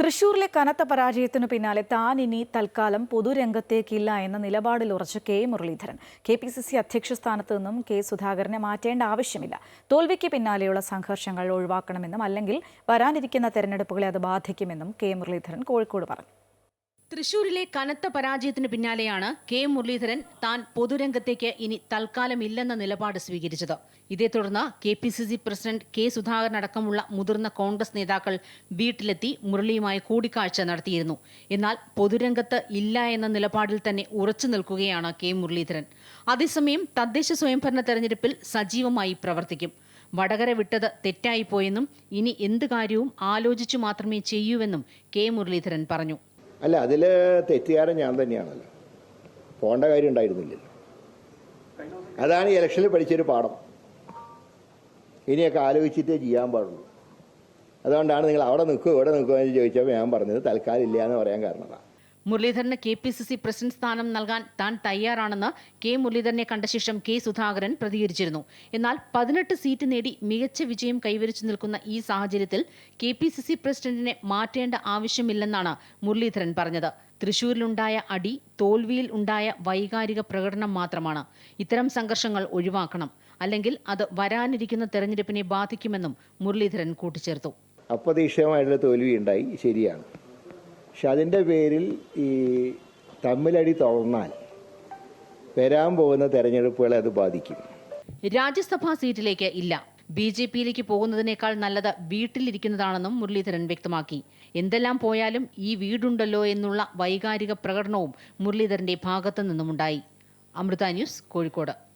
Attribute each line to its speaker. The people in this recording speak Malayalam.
Speaker 1: തൃശൂരിലെ കനത്ത പരാജയത്തിനു പിന്നാലെ താൻ ഇനി തൽക്കാലം പൊതുരംഗത്തേക്കില്ല എന്ന നിലപാടിൽ ഉറച്ച K Muraleedharan. K P C C അധ്യക്ഷ സ്ഥാനത്ത് നിന്നും കെ സുധാകരനെ മാറ്റേണ്ട ആവശ്യമില്ല. തോൽവിക്ക് പിന്നാലെയുള്ള സംഘർഷങ്ങൾ ഒഴിവാക്കണമെന്നും അല്ലെങ്കിൽ വരാനിരിക്കുന്ന തെരഞ്ഞെടുപ്പുകളെ അത് ബാധിക്കുമെന്നും കെ മുരളീധരൻ കോഴിക്കോട് പറഞ്ഞു.
Speaker 2: തൃശൂരിലെ കനത്ത പരാജയത്തിന് പിന്നാലെയാണ് കെ മുരളീധരൻ താൻ പൊതുരംഗത്തേക്ക് ഇനി തൽക്കാലമില്ലെന്ന നിലപാട് സ്വീകരിച്ചത്. ഇതേ തുടർന്ന് K P C C president K Sudhakaran അടക്കമുള്ള മുതിർന്ന കോൺഗ്രസ് നേതാക്കൾ വീട്ടിലെത്തി മുരളിയുമായി കൂടിക്കാഴ്ച നടത്തിയിരുന്നു. എന്നാൽ പൊതുരംഗത്ത് ഇല്ല എന്ന നിലപാടിൽ തന്നെ ഉറച്ചു നിൽക്കുകയാണ് കെ മുരളീധരൻ. അതേസമയം തദ്ദേശ സ്വയംഭരണ തെരഞ്ഞെടുപ്പിൽ സജീവമായി പ്രവർത്തിക്കും. വടകര വിട്ടത് തെറ്റായിപ്പോയെന്നും ഇനി എന്ത് കാര്യവും ആലോചിച്ചു മാത്രമേ ചെയ്യൂവെന്നും കെ മുരളീധരൻ പറഞ്ഞു.
Speaker 3: അല്ല അതിൽ തെറ്റുകാരൻ ഞാൻ തന്നെയാണല്ലോ. പോകേണ്ട കാര്യം ഉണ്ടായിരുന്നില്ലല്ലോ. അതാണ് ഈ ഇലക്ഷനിൽ പഠിച്ചൊരു പാഠം. ഇനിയൊക്കെ ആലോചിച്ചിട്ടേ ചെയ്യാൻ പാടുള്ളൂ. അതുകൊണ്ടാണ് നിങ്ങൾ അവിടെ നിൽക്കുമോ ഇവിടെ നിൽക്കുമോ എന്ന് ചോദിച്ചപ്പോൾ ഞാൻ പറഞ്ഞത് തൽക്കാലം ഇല്ല എന്ന് പറയാൻ കാരണം അതാണ്
Speaker 2: മുരളീധരന് K P C C president സ്ഥാനം നൽകാൻ താൻ തയ്യാറാണെന്ന് കെ മുരളീധരനെ കണ്ട ശേഷം കെ സുധാകരൻ പ്രതികരിച്ചിരുന്നു. എന്നാൽ പതിനെട്ട് സീറ്റ് നേടി മികച്ച വിജയം കൈവരിച്ചു നിൽക്കുന്ന ഈ സാഹചര്യത്തിൽ കെ പി സി സി പ്രസിഡന്റിനെ മാറ്റേണ്ട ആവശ്യമില്ലെന്നാണ് മുരളീധരൻ പറഞ്ഞത്. തൃശൂരിലുണ്ടായ അടി തോൽവിയിൽ ഉണ്ടായ വൈകാരിക പ്രകടനം മാത്രമാണ്. ഇത്തരം സംഘർഷങ്ങൾ ഒഴിവാക്കണം. അല്ലെങ്കിൽ അത് വരാനിരിക്കുന്ന തെരഞ്ഞെടുപ്പിനെ ബാധിക്കുമെന്നും മുരളീധരൻ കൂട്ടിച്ചേർത്തു.
Speaker 3: അപ്രതീക്ഷിതമായിട്ടുള്ള തോൽവി ഉണ്ടായി. ശരിയാണ്. പക്ഷെ അതിന്റെ പേരിൽ ഈ തമ്മിലടി തുറന്നാൽ വരാൻ പോകുന്ന തെരഞ്ഞെടുപ്പുകളെ അത് ബാധിക്കും.
Speaker 2: രാജ്യസഭാ സീറ്റിലേക്ക് ഇല്ല. ബി ജെ പിയിലേക്ക് പോകുന്നതിനേക്കാൾ നല്ലത് വീട്ടിലിരിക്കുന്നതാണെന്നും മുരളീധരൻ വ്യക്തമാക്കി. എന്തെല്ലാം പോയാലും ഈ വീടുണ്ടല്ലോ എന്നുള്ള വൈകാരിക പ്രകടനവും മുരളീധരന്റെ ഭാഗത്തു നിന്നുമുണ്ടായി അമൃത ന്യൂസ് കോഴിക്കോട്.